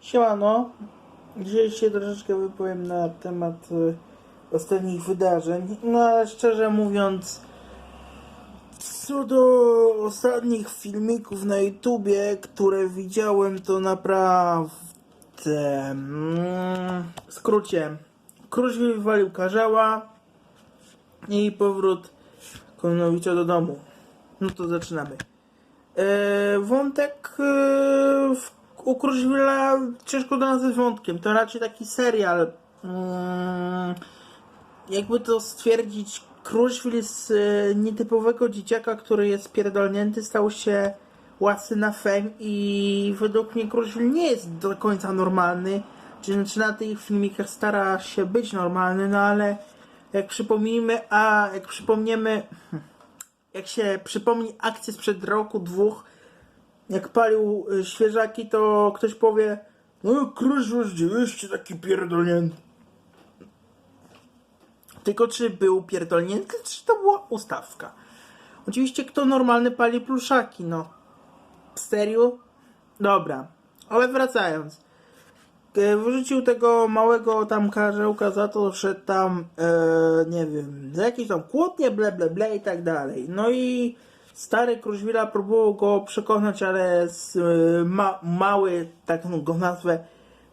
Siemano. Dzisiaj się troszeczkę wypowiem na temat y, ostatnich wydarzeń. No ale szczerze mówiąc, co do ostatnich filmików na YouTubie, które widziałem, to naprawdę... Mm, w skrócie, Kruszwil wywalił karzeła i powrót Kononowicza do domu. No to zaczynamy. E, wątek e, w, u Kruszwila ciężko to nazwać wątkiem. To raczej taki serial. Mm, jakby to stwierdzić, Kruszwil z e, nietypowego dzieciaka, który jest pierdolnięty, stał się łasy na fame i według mnie Kruszwil nie jest do końca normalny. Czy znaczy na tych filmikach stara się być normalny, no ale jak przypomnijmy, a jak przypomniemy jak się przypomni akcję sprzed roku, dwóch, jak palił y, świeżaki, to ktoś powie no Kruszwil rzeczywiście taki pierdolnięty. Tylko czy był pierdolnięty, czy to była ustawka? Oczywiście kto normalny pali pluszaki, no. Serio? Dobra. Ale wracając. Wyrzucił tego małego tam karzełka za to, że tam, e, nie wiem, za jakieś tam kłótnie, ble, ble, ble i tak dalej. No i stary Kruszwila próbował go przekonać, ale e, ma, mały, tak go nazwę,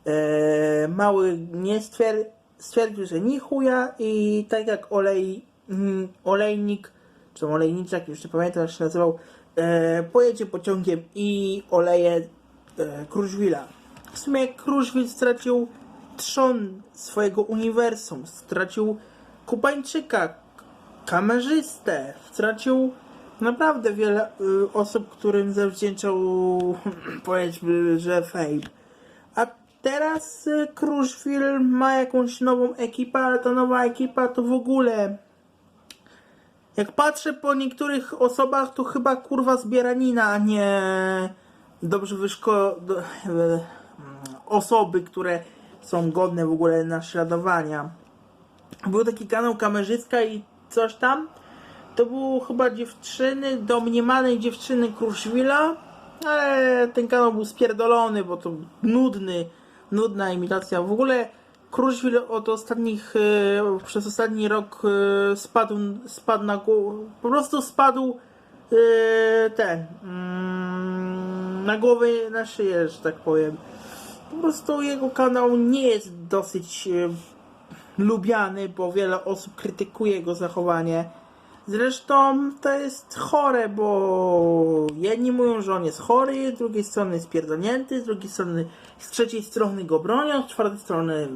e, mały nie stwier- stwierdził, że nie chuja i tak jak olej, mm, olejnik, czy olejniczak, już nie pamiętam jak się nazywał, e, pojedzie pociągiem i oleje e, Kruszwila. W sumie Kruszwil stracił trzon swojego uniwersum, stracił Kubańczyka, kamerzystę, stracił naprawdę wiele y, osób, którym zawdzięczał powiedzmy, że fame. A teraz y, Kruszwil ma jakąś nową ekipę, ale ta nowa ekipa to w ogóle jak patrzę po niektórych osobach, to chyba kurwa zbieranina, a nie dobrze wyszko... Do, e, osoby, które są godne w ogóle naśladowania. Był taki kanał kamerzystka i coś tam. To było chyba dziewczyny, domniemanej dziewczyny Kruszwila, ale ten kanał był spierdolony, bo to nudny, nudna imitacja. W ogóle Kruszwil od ostatnich, e, przez ostatni rok e, spadł, spadł na głowę, po prostu spadł e, ten, mm, na głowę, na szyję, że tak powiem. Po prostu jego kanał nie jest dosyć lubiany, bo wiele osób krytykuje jego zachowanie. Zresztą to jest chore, bo jedni mówią, że on jest chory, z drugiej strony jest pierdolnięty, z drugiej strony, z trzeciej strony go bronią, z czwartej strony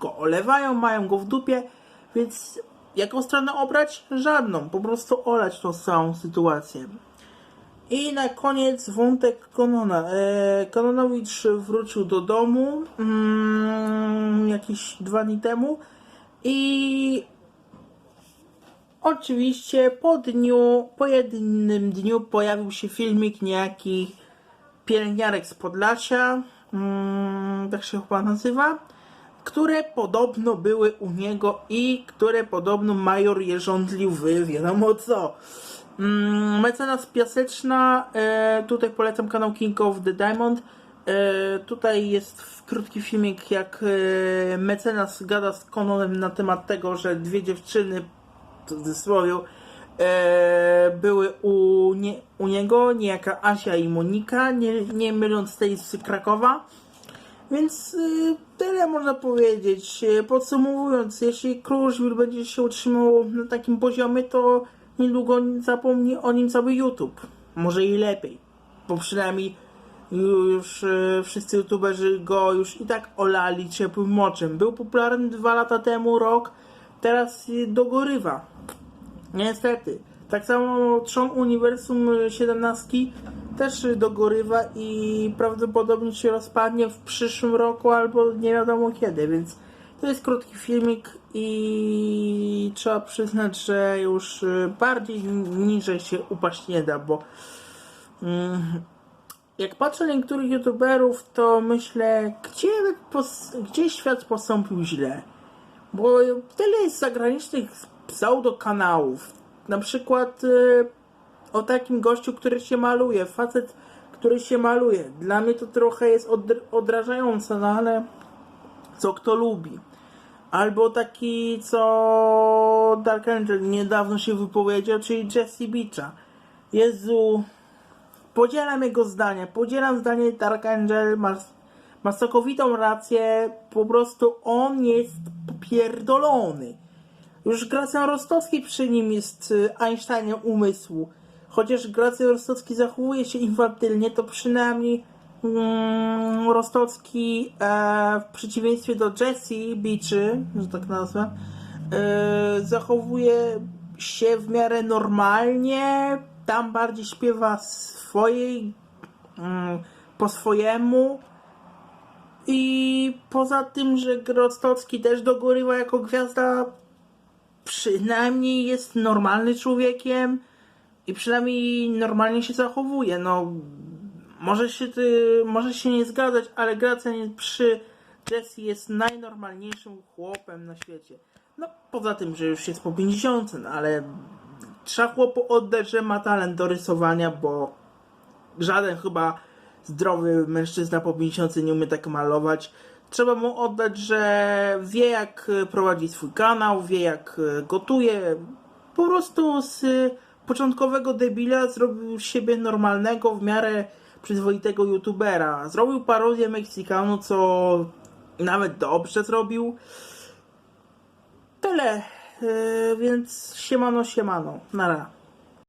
go olewają, mają go w dupie, więc jaką stronę obrać? Żadną, po prostu olać tą całą sytuację. I na koniec wątek Konona. E, Kononowicz wrócił do domu mm, jakieś dwa dni temu i oczywiście po dniu, po jednym dniu pojawił się filmik niejaki pielęgniarek z Podlasia, mm, tak się chyba nazywa, które podobno były u niego i które podobno major je żądlił w wiadomo co. Mm, Mecenas Piaseczna, e, tutaj polecam kanał King of the Diamond. E, tutaj jest krótki filmik, jak e, mecenas gada z Kononem na temat tego, że dwie dziewczyny, cudzysłowie, e, były u, nie, u niego, niejaka Asia i Monika, nie, nie myląc tej z Krakowa. Więc y, tyle można powiedzieć. Y, Podsumowując, jeśli Kruszwil będzie się utrzymał na takim poziomie, to niedługo zapomni o nim cały YouTube. Może i lepiej. Bo przynajmniej już y, wszyscy youtuberzy go już i tak olali ciepłym moczem. Był popularny dwa lata temu, rok, teraz dogorywa. Niestety. Tak samo Trzon Uniwersum y, 17 też dogorywa i prawdopodobnie się rozpadnie w przyszłym roku albo nie wiadomo kiedy, więc to jest krótki filmik i trzeba przyznać, że już bardziej niżej się upaść nie da, bo mm, jak patrzę na niektórych youtuberów, to myślę, gdzie, gdzie świat postąpił źle. Bo tyle jest zagranicznych pseudokanałów. Na przykład y, o takim gościu, który się maluje. Facet, który się maluje. Dla mnie to trochę jest odr- odrażające, no ale co kto lubi. Albo taki, co Dark Angel niedawno się wypowiedział, czyli Jesse Beacha. Jezu, podzielam jego zdanie, podzielam zdanie Dark Angel, ma, ma całkowitą rację, po prostu on jest popierdolony. Już Gracjan Rostowski przy nim jest y, Einsteinem umysłu. Chociaż Gracjan Rostowski zachowuje się infantylnie, to przynajmniej mm, Rostowski e, w przeciwieństwie do Jesse Beachy, że tak nazwę, e, zachowuje się w miarę normalnie. Tam bardziej śpiewa swojej mm, po swojemu. I poza tym, że Rostowski też dogorywa jako gwiazda, przynajmniej jest normalny człowiekiem i przynajmniej normalnie się zachowuje. No, może się, ty, może się nie zgadzać, ale Gracjan przy Jesse jest najnormalniejszym chłopem na świecie. No, poza tym, że już jest po 50, no, ale trzeba chłopu oddać, że ma talent do rysowania, bo żaden chyba zdrowy mężczyzna po 50 nie umie tak malować. Trzeba mu oddać, że wie jak e, prowadzi swój kanał, wie jak e, gotuje. Po prostu z e, początkowego debila zrobił siebie normalnego, w miarę przyzwoitego youtubera. Zrobił parodię Meksykanu, co nawet dobrze zrobił. Tyle. Yy, więc siemano, siemano. Nara.